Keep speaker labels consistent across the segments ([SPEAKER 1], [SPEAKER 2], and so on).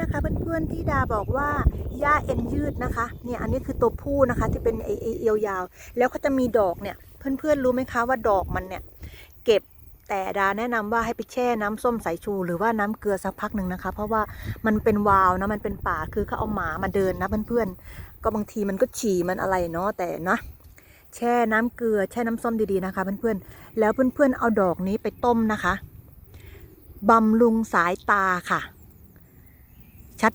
[SPEAKER 1] นะคะเพื่อนๆที่ดาบอกว่าหญ้าเอ็นยืดนะคะเนี่ยอันนี้คือตัวผู้นะคะที่เป็นไอไอ้เอียวยาว แล้วก็จะมีดอกเนี่ยเพื่อนๆรู้ไหมคะว่าดอกมันเนี่ยเก็บแต่ดาแนะนำว่าให้ไปแช่น้ำส้มสายชู หรือว่าน้ำเกลือสักพักหนึ่งนะคะ เพราะว่ามันเป็นวาวนะมันเป็นป่าคือเขาเอาหมามาเดินนะเพื่อนๆก็บางทีมันก็ฉี่มันอะไรเนาะแต่เนาะแช่น้ำเกลือแช่น้ำส้มดีๆนะคะ เพื่อนๆแล้วเพื่อนๆเอาดอกนี้ไปต้มนะคะบำรุงสายตาค่ะ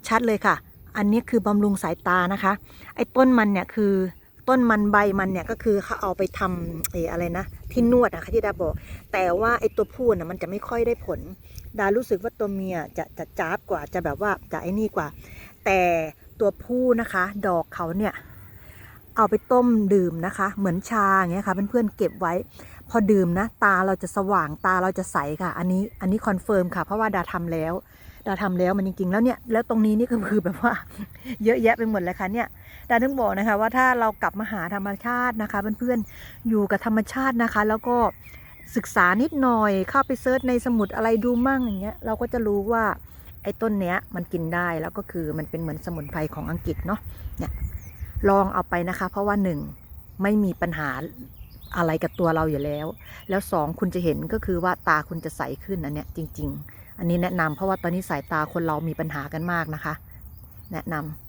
[SPEAKER 1] ชัดๆเลยค่ะ อันนี้คือบำรุงสายตานะคะ ไอ้ต้นมันเนี่ยคือต้นมันใบมันเนี่ยก็คือเขาเอาไปทำเอออะไรนะ ที่นวดนะคะที่ดาบอก แต่ว่าไอ้ตัวผู้น่ะมันจะไม่ค่อยได้ผล ดารู้สึกว่าตัวเมียจะจะจ้าบกว่าจะแบบว่าจะไอ้นี่กว่า แต่ตัวผู้นะคะ ดอกเขาเนี่ย เอาไปต้มดื่มนะคะ เหมือนชาอย่างเงี้ยค่ะเพื่อนๆเก็บไว้ พอดื่มนะ ตาเราจะสว่างตาเราจะใสค่ะ อันนี้อันนี้คอนเฟิร์มค่ะ เพราะว่าดาทำแล้วดาทำแล้วมันจริงๆแล้วเนี่ยแล้วตรงนี้นี่ก็คือแบบว่า เยอะแยะไปหมดเลยค่ะเนี่ยดาถึงบอกนะคะว่าถ้าเรากลับมาหาธรรมชาตินะคะ เพื่อนๆอยู่กับธรรมชาตินะคะ แล้วก็ศึกษานิดหน่อยเข้าไปเซิร์ชในสมุดอะไรดูมั่งอย่างเงี้ยเราก็จะรู้ว่าไอ้ต้นเนี้ยมันกินได้แล้วก็คือมันเป็นเหมือนสมุนไพรของอังกฤษเนาะเนี่ย ลองเอาไปนะคะ เพราะว่าหนึ่งไม่มีปัญหาอะไรกับตัวเราอยู่แล้ว แล้วสองคุณจะเห็นก็คือว่าตาคุณจะใสขึ้นอันเนี้ยจริง ๆ อันนี้แนะนำเพราะว่าตอนนี้สายตาคนเรามีปัญหากันมากนะคะ แนะนำ